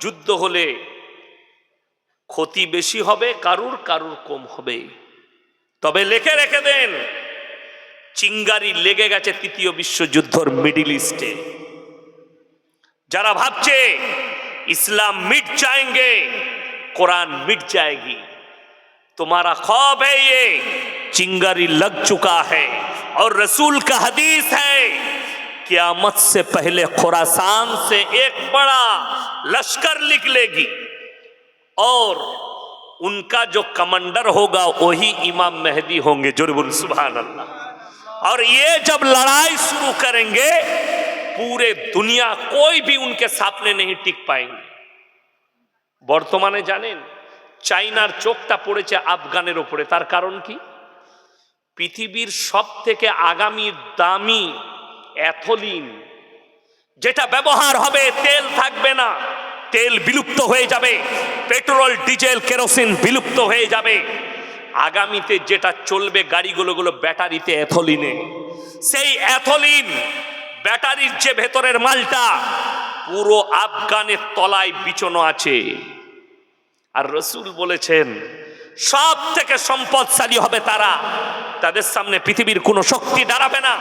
যুদ্ধ হলে ক্ষতি বেশি হবে কারুর কারুর কম হবে তবে লেখে রেখে দেন চিঙ্গারি লেগে গেছে তৃতীয় বিশ্বযুদ্ধর মিডিল ইস্টে যারা ভাবছে इस्लाम मिट जाएंगे कुरान मिट जाएगी तुम्हारा ख्वाब है ये चिंगारी लग चुका है और रसूल का हदीस है क्यामत से पहले खुरासान से एक बड़ा लश्कर निकलेगी और उनका जो कमांडर होगा वही इमाम मेहदी होंगे जुरबुल सुबहान अल्लाह और ये जब लड़ाई शुरू करेंगे पूरे दुनिया कोई भी उनके सामने नहीं टिक पाएंगे বর্তমানে জানেন চাইনার চোখটা পড়েছে আফগানের ওপরে তার কারণ কি পৃথিবীর সব থেকে আগামী দামি অ্যাথলিন যেটা ব্যবহার হবে, তেল থাকবে না। তেল বিলুপ্ত হয়ে যাবে, পেট্রোল, ডিজেল, কেরোসিন বিলুপ্ত হয়ে যাবে। আগামীতে যেটা চলবে গাড়িগুলো, গুলো ব্যাটারিতে অ্যাথলিনে সেই অ্যাথলিন ব্যাটারির যে ভেতরের মালটা, পুরো আফগানের তলায় বিছানো আছে। আর রসুল বলেছেন সব থেকে সম্পদশালী হবে তারা। তাদের সামনে পৃথিবীর কোনো শক্তি দাঁড়াবে না।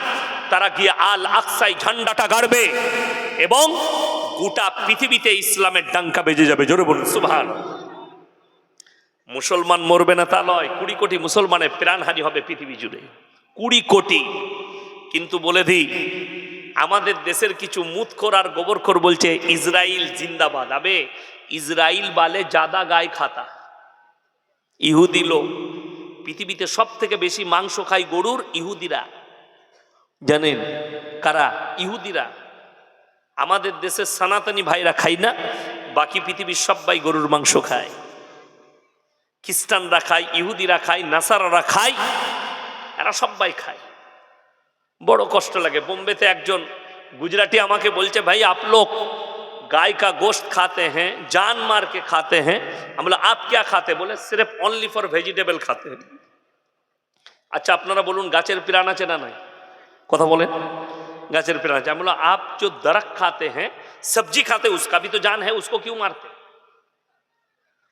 তারা গিয়ে আল আকসাই ঝান্ডাটা গাড়বে এবং গোটা পৃথিবীতে ইসলামের ডাঙ্কা বেজে যাবে। জোরে বলুন সুভান মুসলমান মরবে না তা নয়, কুড়ি কোটি মুসলমানের প্রাণহানি হবে পৃথিবী জুড়ে। কুড়ি কোটি। কিন্তু বলে দিই, আমাদের দেশের কিছু মুতখোর আর গোবরখোর বলছে, ইসরাইল জিন্দাবাদ। আবে, ইসরাইল বালে জাদা গায়ে খাতা। ইহুদি লোক। পৃথিবীতে সব থেকে বেশি মাংস খায় গরুর ইহুদিরা। জানেন কারা? ইহুদিরা। আমাদের দেশের সনাতনী ভাইরা খায় না, বাকি পৃথিবীর সবাই গরুর মাংস খায়। খ্রিস্টানরা খায়, ইহুদিরা খায়, নাসারারা খায়, এরা সবাই খায়। বড় কষ্ট লাগে। বোম্বেতে একজন গুজরাটি আমাকে বলছে, ভাই আপলোক گائے کا گوشت کھاتے ہیں، جان مار کے کھاتے ہیں۔ ہم آپ کیا کھاتے بولے؟ صرف اونلی فار ویجیٹیبل کھاتے ہیں۔ اچھا اپنا بولون گاچر پیرانا چینا نہیں کتھا بولے؟ گاچر پیرانا چاہے بولا آپ جو درخت کھاتے ہیں، سبزی کھاتے ہیں، اس کا بھی تو جان ہے، اس کو کیوں مارتے؟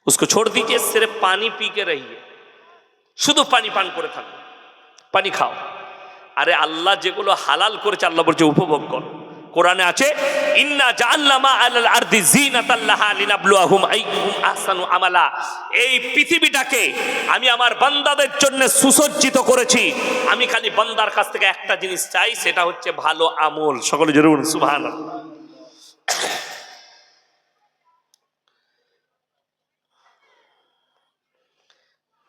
اس کو چھوڑ دیجیے، صرف پانی پی کے رہیے۔ شدھ پانی پان کرے تھا پانی کھاؤ۔ ارے اللہ جگہ حلال کر چ اللہ بولছে উপভোগ کرو কোরআনে আছে, ইন্না জাআলনামা আলাল আরদি জিনাতাল্লাহা লিনাবলুয়াহুম আইয়ুহুম আহসানু আমালা। এই পৃথিবীটাকে আমি আমার বান্দাদের জন্য সুসজ্জিত করেছি। আমি খালি বান্দার কাছ থেকে একটা জিনিস চাই, সেটা হচ্ছে ভালো আমল। সকলে জরুর সুবহানাল্লাহ।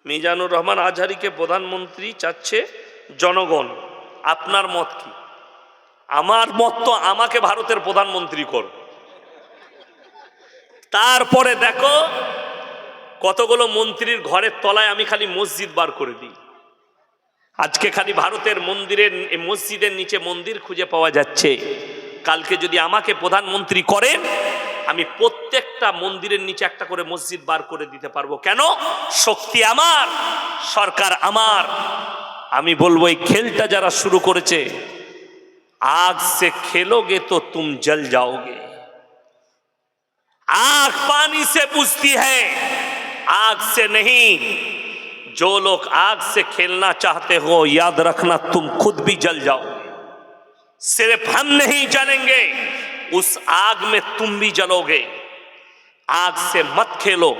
মিজানুর রহমান আজহারিকে প্রধানমন্ত্রী চাচ্ছে জনগণ। আপনার মত কি? আমার মত তো আমাকে ভারতের প্রধানমন্ত্রী কর। তারপরে দেখো, কতগুলো মন্ত্রীর ঘরের তলায় আমি খালি মসজিদ বার করে দিই। আজকে খালি ভারতের মন্দিরের মসজিদের নিচে মন্দির খুঁজে পাওয়া যাচ্ছে। কালকে যদি আমাকে প্রধানমন্ত্রী করেন, আমি প্রত্যেকটা মন্দিরের নিচে একটা করে মসজিদ বার করে দিতে পারব। কেন? শক্তি আমার, সরকার আমার। আমি বলব, এই খেলটা যারা শুরু করেছে آگ سے کھیلو گے تو تم جل جاؤ گے۔ آگ پانی سے بجھتی ہے۔ آگ سے نہیں۔ جو لوگ آگ سے کھیلنا چاہتے ہو، یاد رکھنا تم خود بھی جل جاؤ۔ گے صرف ہم نہیں جلیں گے، اس آگ میں تم بھی جلو گے۔ آگ سے مت کھیلو۔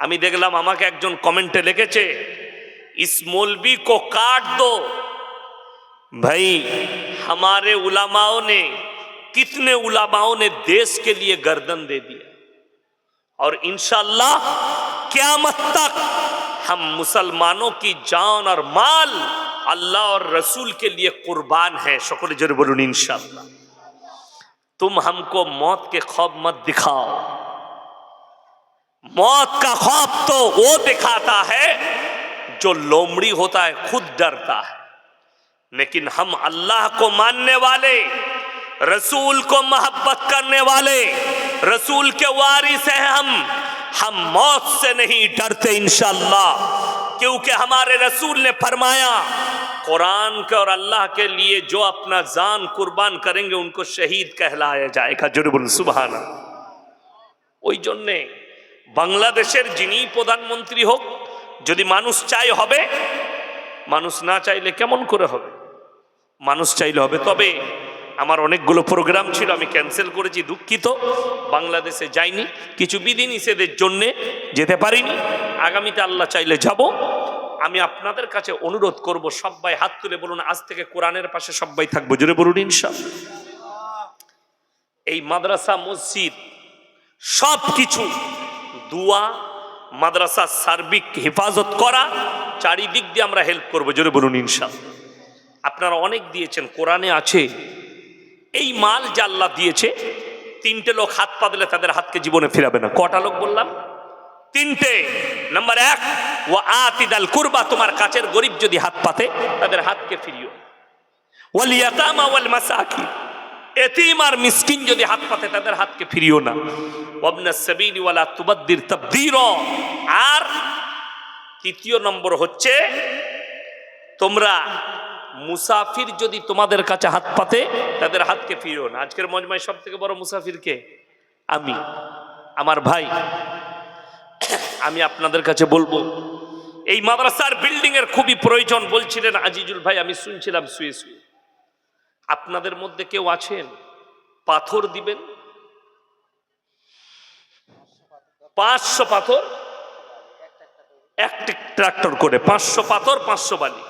ہمیں دیکھ لم ہمیں ایک جن کمنٹ لے کے লিখেছে اس مولوی کو کاٹ دو۔ بھائی ہمارے علماؤں نے، کتنے علماؤں نے دیش کے لیے گردن دے دیا۔ اور انشاءاللہ قیامت تک ہم مسلمانوں کی جان اور مال اللہ اور رسول کے لیے قربان ہے شکر جربرون انشاءاللہ۔ تم ہم کو موت کے خوف مت دکھاؤ۔ موت کا خوف تو وہ دکھاتا ہے جو لومڑی ہوتا ہے، خود ڈرتا ہے۔ लेकिन हम अल्लाह को मानने वाले रसूल को मोहब्बत करने वाले रसूल के वारिस हैं हम हम मौत से नहीं डरते इंशाल्लाह क्योंकि हमारे रसूल ने फरमाया कुरान के और अल्लाह के लिए जो अपना जान कुर्बान करेंगे उनको शहीद कहलाया जाएगा जुर्बुल सुबहाना ওই জন্যে বাংলাদেশের যিনি প্রধানমন্ত্রী হোক যদি মানুষ চাই হবে মানুষ না চাইলে কেমন করে হবে মানুষ চাইলে হবে। তবে আমার অনেকগুলো প্রোগ্রাম ছিল, আমি ক্যান্সেল করেছি, দুঃখিত। বাংলাদেশে যাইনি। কিছু বিধি নিষেধের জন্যে যেতে পারিনি। আগামীতে আল্লাহ চাইলে যাব। আমি আপনাদের কাছে অনুরোধ করব সবাই হাত তুলে বলুন, আজ থেকে কোরআনের পাশে সবাই থাকব। জোরে বলুন ইনশাল এই মাদ্রাসা, মসজিদ সব কিছু দুয়া মাদ্রাসার সার্বিক হেফাজত করা, চারিদিক দিয়ে আমরা হেল্প করব। জোরে বলুন ইনশাল আপনারা অনেক দিয়েছেন, কোরআনে আছে। এই মাল যে দিয়েছে, তিনটে লোক হাত পা দিলে তাদের হাতকে জীবনে ফিরাবে না। কটা লোক বললাম? তিনটে। নাম্বার এক ও আতিদাল কুরবা, তোমার কাছের গরিব যদি হাত পাতে, তাদের হাতকে ফিরিও। ওয়াল ইয়াতামা ওয়াল মাসাকিন, এতিম আর মিসকিন যদি হাত পাতে, তাদের হাতকে ফিরিও না। ওয়াবনা সাবিলি ওয়ালা তুবাদ্দির তাবদীর। আর তৃতীয় নম্বর হচ্ছে, তোমরা মুসাফির যদি তোমাদের কাছে হাত পাতে, তাদের হাতকে ফিরিও না। আজকের মজমায় সব থেকে বড় মুসাফিরকে আমি। আমার ভাই। আমি আপনাদের কাছে বলব, এই মাদ্রাসার বিল্ডিং এর খুবই প্রয়োজন বলছিলেন আজিজুল ভাই, আমি শুনছিলাম শুয়ে শুয়ে। আপনাদের মধ্যে কেউ আছেন? পাথর দিবেন? পাঁচশো পাথর? একটি ট্রাক্টর করে। পাঁচশো পাথর, পাঁচশো বালি।